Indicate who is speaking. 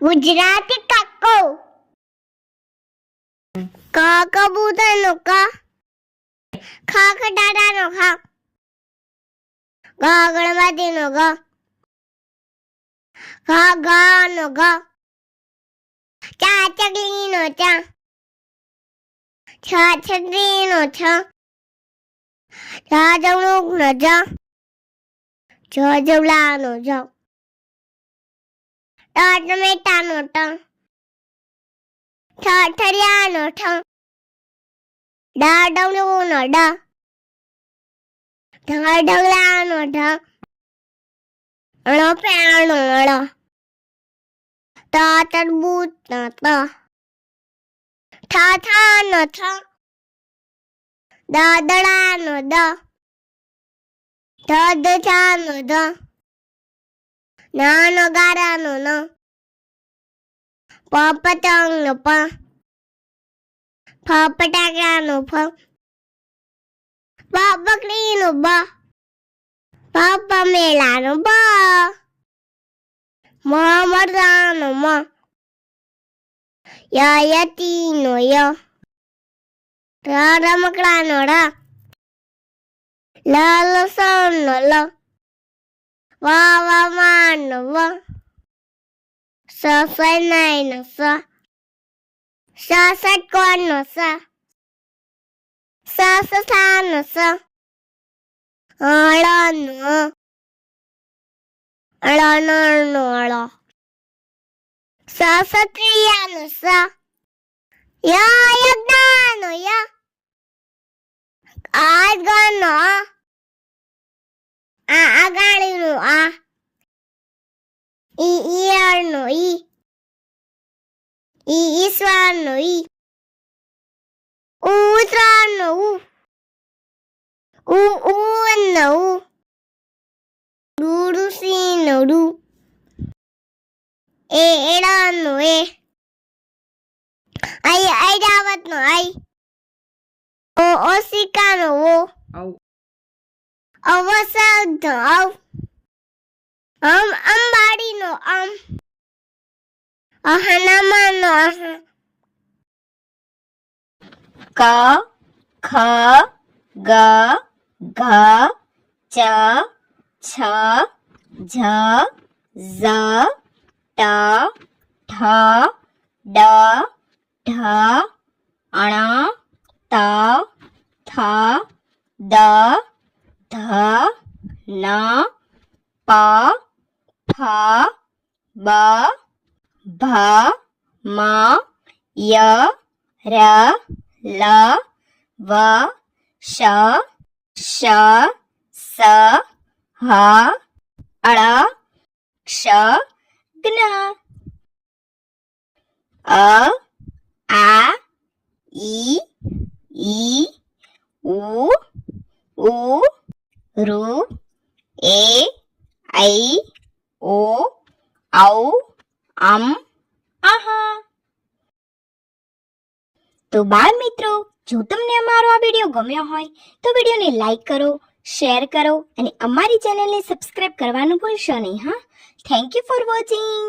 Speaker 1: ગુજરાતી કાકો. ક કબૂતરનો ક? ખા ખટારાનો ખા ગ ગણપતિનો ગ ઘ નો ઘ ચા? ચકલીનો ચા છ? છત્રીનો છ જ? જમણુકનો જ? જ જવલા નો ટ ટમેટાનો ઠ. ઠરિયાનો ઠ. ડ ડમરુનો ડ. ઢ ઢગલાનો ઢ. ણ પેણનો ળ ત. તરબૂચનો ત ઠ. ઠાનો ઠ દ. ધ દ. ધ Nó nó ga ra nó nó. Pop bắt trong nó pa. Pop bắt ra nó pa. Pop bắt đi nó ba. Pop bắt mẹ là nó ba. Mom bắt ra nó ma. Ya ya ti nó ya. Ra ra mặc ra nó ra. La la sao nó la. ವಾವಮಾನವ ಸಸನೈನ ಸ ಸಸಕ್ವನ ಸ ಸಸಸಾನ ಸ ಅಳನು ಅಳನಣ್ಣು ಅಳ ಸಸಕ್ರಿಯನು ಸ ಯಾ ಯಜ್ಞಾನು ಯ ಆದ್ಗನು આ આગાડીનું આ ઈ ઈયળનો ઈ ઈ ઈશ્વરનો ઈ ઉત્તરાયણનો ઉ ઉ ઉનો ઉ ડુડુસીનો ડુ એ એડાનો એ આઈ ઐરાવતનો આઈ ઓ ઓસિકાનો ઓ આવ અવસાદનો અવ અમ અંબાડીનો. અમ અહનામાનો. અહ
Speaker 2: ક, ખ, ગ ઘ ચ, છ, ઝ ઝ, ટ ઠ ડ, ઢ અણ ત, થ, દ ध न प फ ब भ म य र ल व श श स ह अळ क्ष ग्न अ आ इ ई ઋ એ ઐ ઓ ઔ અમ આહા. તો બાળ મિત્રો, જો તમને અમારો આ વીડિયો ગમ્યો હોય, તો વિડીયોને લાઈક કરો, શેર કરો અને અમારી ચેનલને સબસ્ક્રાઇબ કરવાનું ભૂલશો નહીં, હા? Thank you for watching